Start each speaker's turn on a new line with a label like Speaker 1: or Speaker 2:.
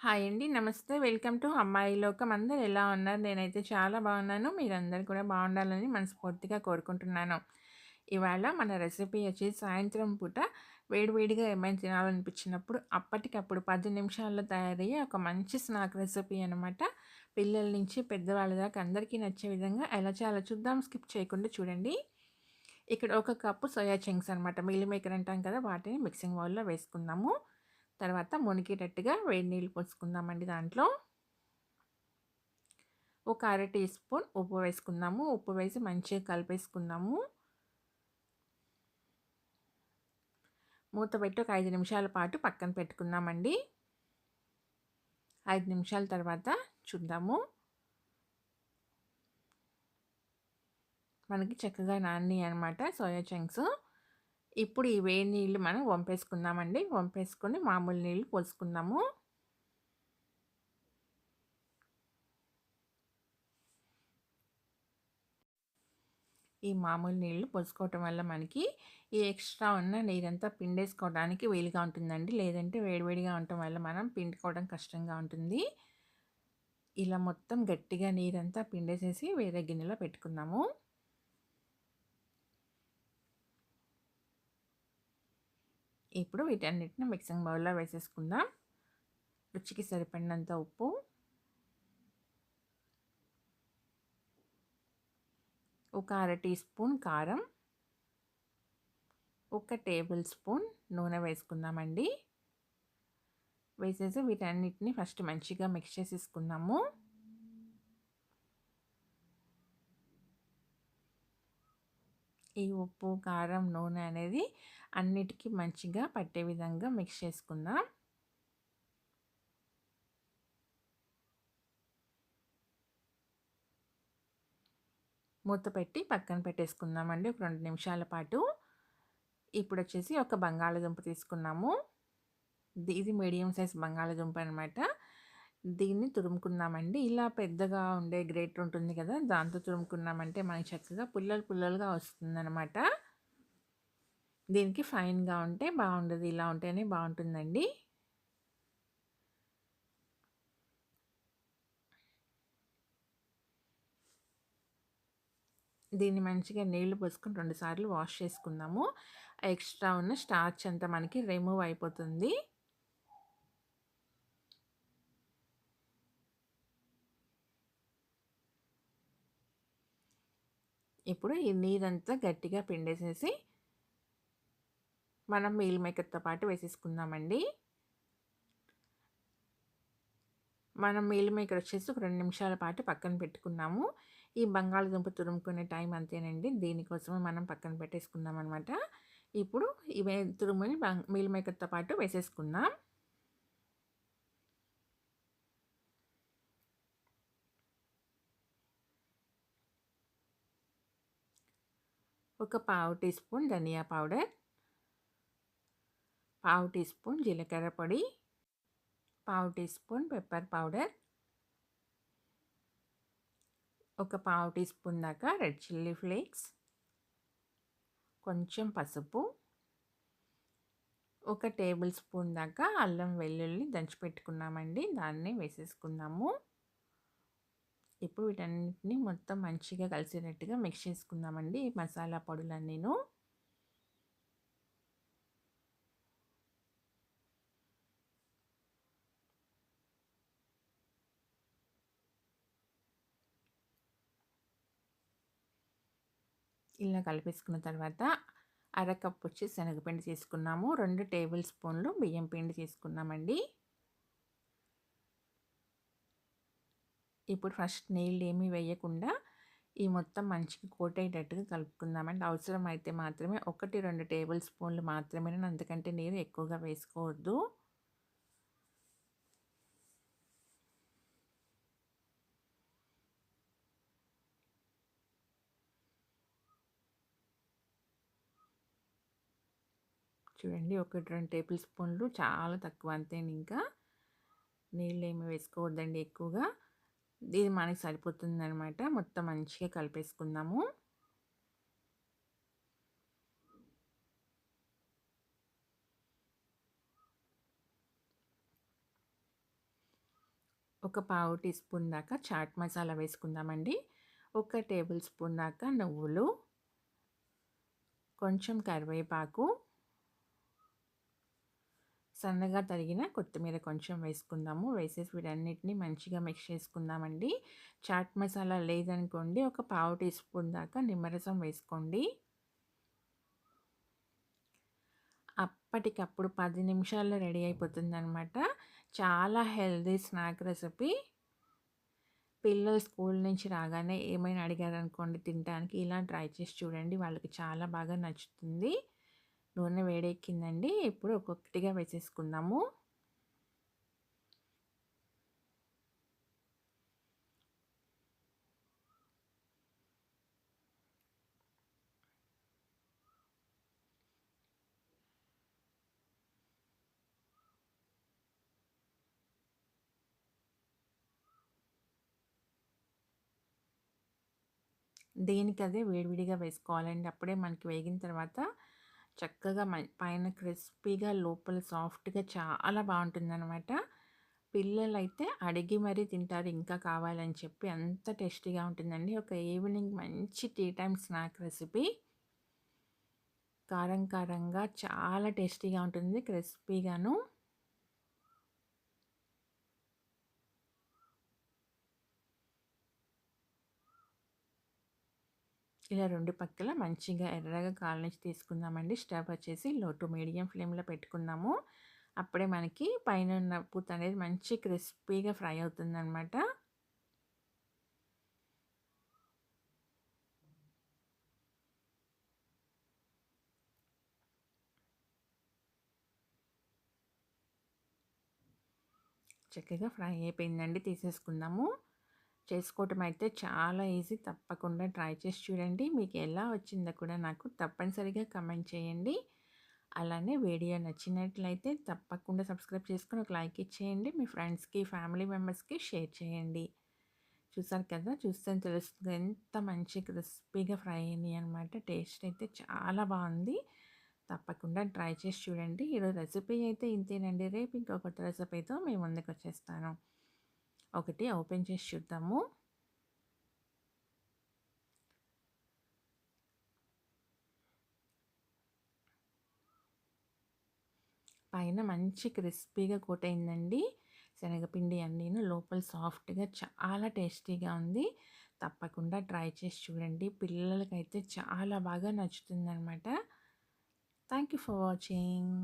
Speaker 1: Hi అండి. నమస్తే. Welcome to అమ్మాయి లోకం. అందరు ఎలా ఉన్నారు? నేనైతే చాలా బాగున్నాను. మీరందరూ కూడా బాగుండాలని మనస్ఫూర్తిగా కోరుకుంటున్నాను. ఇవాళ మన రెసిపీ వచ్చేసి సాయంత్రం పూట వేడివేడిగా ఏమైనా తినాలనిపించినప్పుడు అప్పటికప్పుడు పది నిమిషాల్లో తయారయ్యే ఒక మంచి స్నాక్ రెసిపీ అనమాట. పిల్లల నుంచి పెద్దవాళ్ళ దాకా అందరికీ నచ్చే విధంగా ఎలా చాలా చూద్దాం. స్కిప్ చేయకుండా చూడండి. ఇక్కడ ఒక కప్పు సోయా చంక్స్ అనమాట. మీల్ మేకర్ అంటాం కదా! వాటిని మిక్సింగ్ బౌల్‌లో వేసుకుందాము. తర్వాత మునిగేటట్టుగా వేడి నీళ్ళు పోసుకుందామండి దాంట్లో. ఒక అర టీ స్పూన్ ఉప్పు వేసుకుందాము. ఉప్పు వేసి మంచిగా కలిపేసుకుందాము. మూత పెట్టి ఒక ఐదు నిమిషాల పాటు పక్కన పెట్టుకుందామండి. ఐదు నిమిషాల తర్వాత చూద్దాము. మనకి చక్కగా నాని అనమాట సోయా చంక్స్. ఇప్పుడు ఈ వేడి నీళ్ళు మనం వంపేసుకుందామండి. వంపేసుకొని మామూలు నీళ్ళు పోసుకుందాము. ఈ మామూలు నీళ్ళు పోసుకోవటం వల్ల మనకి ఈ ఎక్స్ట్రా ఉన్న నీరంతా పిండేసుకోవడానికి వీలుగా ఉంటుందండి. లేదంటే వేడివేడిగా ఉండటం వల్ల మనం పిండుకోవడం కష్టంగా ఉంటుంది. ఇలా మొత్తం గట్టిగా నీరంతా పిండేసేసి వేరే గిన్నెలో పెట్టుకుందాము. ఇప్పుడు వీటన్నిటిని మిక్సింగ్ బౌల్‌లో వేసేసుకుందాం. రుచికి సరిపడినంత ఉప్పు. ఒక అర టీ స్పూన్ కారం. ఒక టేబుల్ స్పూన్ నూనె వేసుకుందామండి. వేసేసి వీటన్నిటిని ఫస్ట్ మంచిగా మిక్స్ చేసేసుకుందాము. ఈ ఉప్పు, కారం, నూనె అనేది అన్నిటికి మంచిగా పట్టే విధంగా మిక్స్ చేసుకుందాం. మూత పెట్టి పక్కన పెట్టేసుకుందామండి ఒక రెండు నిమిషాల పాటు. ఇప్పుడు వచ్చేసి ఒక బంగాళదుంప తీసుకున్నాము. ఇది మీడియం సైజ్ బంగాళదుంప అనమాట. దీన్ని తురుముకున్నామండి ఇలా పెద్దగా ఉండే గ్రేట్ ఉంటుంది కదా! దాంతో తురుముకున్నామంటే మనకి చక్కగా పుల్లలు పుల్లలుగా వస్తుందన్నమాట దీనికి ఫైన్‌గా ఉంటే బాగుండదు. ఇలా ఉంటేనే బాగుంటుందండి. దీన్ని మంచిగా నీళ్ళు పోసుకొని 2 సార్లు వాష్ చేసుకుందాము. ఎక్స్ట్రా ఉన్న స్టార్చ్ అంతా మనకి రిమూవ్ అయిపోతుంది. ఇప్పుడు ఈ నీరంతా గట్టిగా పిండేసేసి మనం మీల్ మేకర్‌తో పాటు వేసేసుకుందామండి. మనం మీల్ మేకర్ వచ్చేసి ఒక రెండు నిమిషాల పాటు పక్కన పెట్టుకున్నాము. ఈ బంగాళదుంప తురుముకునే టైం అంతేనండి. దీనికోసమే మనం పక్కన పెట్టేసుకుందాం అనమాట. ఇప్పుడు ఇవే తురుముని బం మీల్ మేకర్‌తో పాటు వేసేసుకుందాం. ఒక పావు టీ స్పూన్ ధనియా పౌడర్. పావు టీ స్పూన్ జీలకర్ర పొడి. పావు టీ స్పూన్ పెప్పర్ పౌడర్. ఒక పావు టీ స్పూన్ దాకా రెడ్ చిల్లీ ఫ్లేక్స్. కొంచెం పసుపు. ఒక టేబుల్ స్పూన్ దాకా అల్లం వెల్లుల్లి దంచిపెట్టుకున్నామండి దాన్ని వేసేసుకుందాము. ఇప్పుడు వీటన్నిటిని మొత్తం మంచిగా కలిసేటట్టుగా మిక్స్ చేసుకుందామండి. మసాలా పొడులన్నీను. ఇలా కలిపేసుకున్న తర్వాత అర వచ్చి శనగపిండి తీసుకున్నాము. రెండు టేబుల్ స్పూన్లు బియ్యం పిండి తీసుకున్నామండి. ఇప్పుడు ఫస్ట్ నీళ్ళు ఏమీ వేయకుండా ఈ మొత్తం మంచిగా కోట్ అయ్యేటట్టుగా కలుపుకుందామండి. అయితే మాత్రమే 1, 2 టేబుల్ స్పూన్లు మాత్రమే అంతకంటే నీరు ఎక్కువగా వేసుకోవద్దు. చూడండి 1, 2 టేబుల్ స్పూన్లు చాలా తక్కువ అంతేనింకా. ఏమి వేసుకోవద్దండి ఎక్కువగా. ఇది మనకి సరిపోతుందనమాట. మొత్తం మంచిగా కలిపేసుకుందాము. ఒక పావు టీ స్పూన్ దాకా చాట్ మసాలా వేసుకుందామండి ఒక టేబుల్ స్పూన్ దాకా నువ్వులు కొంచెం కరివేపాకు సన్నగా తరిగిన కొత్తిమీర కొంచెం వేసుకుందాము. వేసేసి వీటన్నిటిని మంచిగా మిక్స్ చేసుకుందామండి. చాట్ మసాలా లేదనుకోండి ఒక పావు టీ స్పూన్ దాకా నిమ్మరసం వేసుకోండి. అప్పటికప్పుడు పది నిమిషాల్లో రెడీ అయిపోతుందనమాట చాలా హెల్దీ స్నాక్ రెసిపీ. పిల్లలు స్కూల్ నుంచి రాగానే ఏమైనా అడిగారనుకోండి తినడానికి ఇలా ట్రై చేసి చూడండి. వాళ్ళకి చాలా బాగా నచ్చుతుంది. నూనె వేడెక్కిందండి. ఇప్పుడు ఒక్కొక్కటిగా వేసేసుకుందాము. అదే వేడివిడిగా వేసుకోవాలండి. అప్పుడే మనకి వేగిన తర్వాత చక్కగా పైన క్రిస్పీగా లోపల సాఫ్ట్గా చాలా బాగుంటుందన్నమాట. పిల్లలైతే అడిగి మరీ తింటారు ఇంకా కావాలని చెప్పి అంత టేస్టీగా ఉంటుందండి. ఒక ఈవినింగ్ మంచి టీ టైమ్ స్నాక్ రెసిపీ. కారం కారంగా చాలా టేస్టీగా ఉంటుంది క్రిస్పీగాను. ఇలా రెండు పక్కల మంచిగా ఎర్రగా కాలనిచ్చి తీసుకుందామండి. స్టవ్ వచ్చేసి లో టు మీడియం ఫ్లేమ్లో పెట్టుకుందాము. అప్పుడే మనకి పైన ఉన్న పూత అనేది మంచి క్రిస్పీగా ఫ్రై అవుతుందన్నమాట. చక్కగా ఫ్రై అయిపోయిందండి. తీసేసుకుందాము. చేసుకోవటం అయితే చాలా ఈజీ. తప్పకుండా ట్రై చేసి చూడండి. మీకు ఎలా వచ్చిందో కూడా నాకు తప్పనిసరిగా కమెంట్ చేయండి. అలానే వీడియో నచ్చినట్లయితే తప్పకుండా సబ్స్క్రైబ్ చేసుకుని ఒక లైక్ ఇచ్చేయండి. మీ ఫ్రెండ్స్కి ఫ్యామిలీ మెంబర్స్కి షేర్ చేయండి. చూసారు కదా? చూస్తే తెలుస్తుంది ఎంత మంచి క్రిస్పీగా ఫ్రై అయింది అనమాట టేస్ట్ అయితే చాలా బాగుంది. తప్పకుండా ట్రై చేసి చూడండి. ఈరోజు రెసిపీ అయితే ఇంతేనండి. రేపు ఇంకో కొత్త రెసిపీతో మేము ముందుకు వచ్చేస్తాను. ఒకటి ఓపెన్ చేసి చూద్దాము. పైన మంచి క్రిస్పీగా కోట్ అయిందండి శనగపిండి అన్నీను లోపల సాఫ్ట్గా చాలా టేస్టీగా ఉంది. తప్పకుండా ట్రై చేసి చూడండి. పిల్లలకైతే చాలా బాగా నచ్చుతుంది అనమాట థ్యాంక్ యూ ఫర్ వాచింగ్.